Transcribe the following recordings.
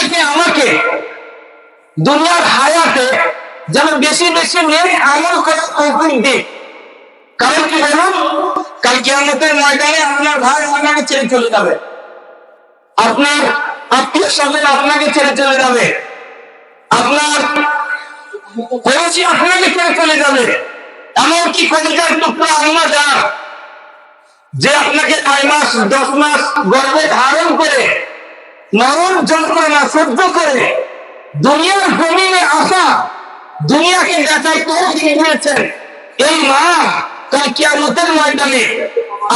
আপনাকে আমাকে দুনিয়ার হায়াতে যেন বেশি বেশি নিয়ে আমল করে তৌফিক দিক কারণ কি জানুন কাল কিয়ামতের ময়দানে আপনার ভাই আপনাকে ছেড়ে চলে যাবে। আপনার আত্মীয় স্বজন আপনাকে ছেড়ে চলে যাবে। আপনার পড়োশি আপনাকে ছেড়ে চলে যাবে। এমনকি কলিজার টুকরা আল্লাহ যা যে আপনাকে নয় মাস, দশ মাস গর্ভে ধারণ করে মরণ যন্ত্রণা সহ্য করে। দুনিয়ার জমিনে আসা, দুনিয়াকে যাচাই করে দিয়েছেন এই মা তার কিয়ামতের ময়দানে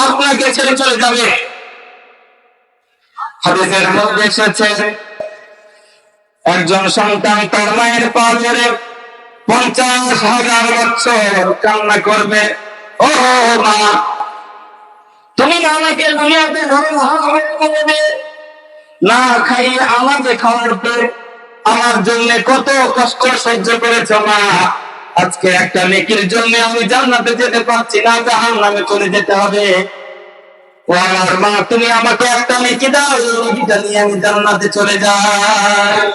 আপনাকে ছেড়ে চলে যাবে। হাদিসের মধ্যে এসেছে, একজন সন্তান তার মায়ের পা ধরে পঞ্চাশ হাজার বছর কান্না করবে, ও মা, তুমি আমাকে দুনিয়াতে ধরে মহাভারত করবে না খাইয়ে আমাকে খাওয়ার পরে আমার জন্য কত কষ্ট সহ্য করেছ মা। আজকে একটা নেকির জন্য আমি জান্নাতে যেতে পারছি না জাহান নামে চলে যেতে হবে। আমার মা, তুমি আমাকে একটা নেকি দাও নিয়ে আমি জান্নাতে চলে যাই।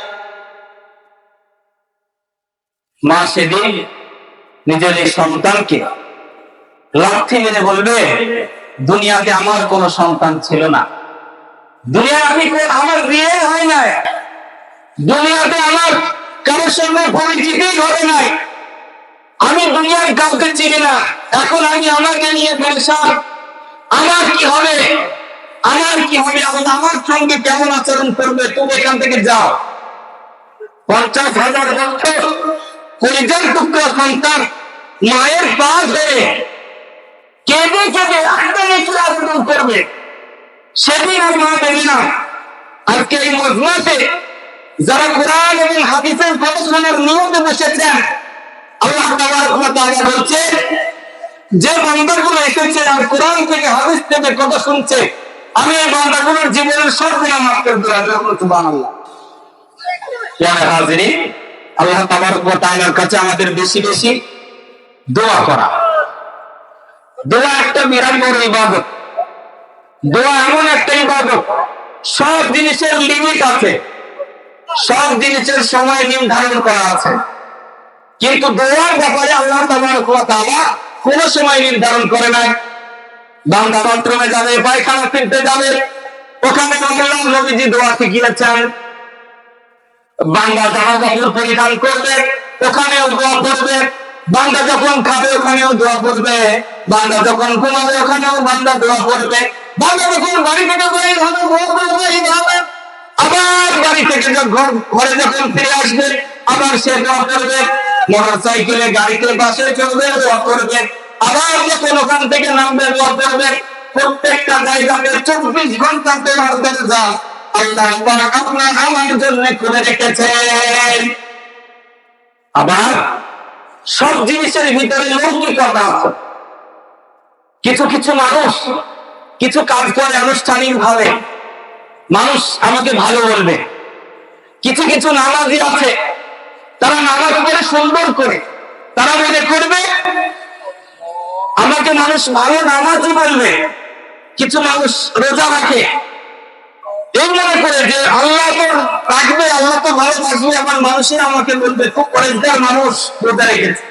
মা সেদিন নিজের এই সন্তানকে লাথি মেরে বলবে, দুনিয়াতে আমার কোনো সন্তান ছিল না। দুনিয়া আমি আমার বিয়ে হয় নাই। দুনিয়াতে আমার কারোর সঙ্গে পরিচিতি ঘটে নাই। আমি দুনিয়ার কাউকে চিনি না। এখন আমি আমাকে নিয়ে পেরেছান আমার কি হবে? আমার কি হবে? এখন আমার সঙ্গে কেমন আচরণ করবে? তুমি এখান থেকে যাও। পঞ্চাশ হাজার বছর পরিজন টুকরা সন্তান, মায়ের পা ধরে কেঁদে কেঁদে আবেদন করবে। সেদিন আজকে এই যারা কোরআন এবং হাদিসের গবেষণার নিয়মে বসেছেন, আল্লাহ বলছে, যে এসেছে আর কোরআন থেকে হাদিস থেকে শুনছে, আমি এই বান্দাগুলোর জীবনের সব আল্লাহ তাবারক ওয়া কাছে আমাদের বেশি বেশি দোয়া করা। দোয়া একটা বিরাট বড় ইবাদত। দোয়া এমন একটা ইবাদত। সব জিনিসের লিমিট আছে। সব জিনিসের সময় নির্ধারণ করা আছে। কিন্তু দোয়ার ব্যাপারে আল্লাহ ওয়া কোন সময় নির্ধারণ করে নাই। বান্দা বাথরুমে যাবে, পায়খানা ফিরতে যাবে। ওখানে বললাম নবীজি দোয়া শিখিয়েছেন। বান্দা জামা কাপড় পরিধান করবে, ওখানেও দোয়া করবে বান্দা যখন খাবে, ওখানেও দোয়া করবে বান্দা যখন ঘুমাবে, ওখানেও বান্দা দোয়া করবে গাড়িতে, বাসে চলবে আবার যখন ওখান থেকে নামবে প্রত্যেকটা জায়গাতে চব্বিশ আল্লাহ আপনার আমার জন্য খুলে রেখেছেন। আবার সব জিনিসের ভিতরে লৌকিকতা আছে। কিছু কিছু মানুষ কিছু কাজ করে আনুষ্ঠানিক ভাবে মানুষ আমাকে ভালো বলবে। কিছু কিছু নামাজি আছে, তারা নামাজ পড়ে সুন্দর করে, তারা মনে করবে, আমাকে মানুষ ভালো নামাজই বলবে, কিছু মানুষ রোজা রাখে। এই মনে করে যে আল্লাহ তো রাখবে, আল্লাহ তো ভালো থাকবে, আমার মানুষই আমাকে বলবে, খুব পরেজগার মানুষ রোজা রেখেছে।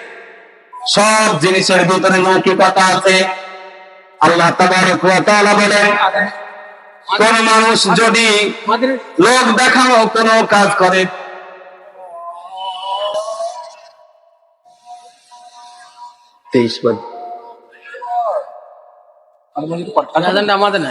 সব জিনিসের ভিতরে লৌকিকতা আছে। আল্লাহ বলেন কোন মানুষ যদি লোক দেখানো কোনো কাজ করে তেইশ বার। আমাদের নাই।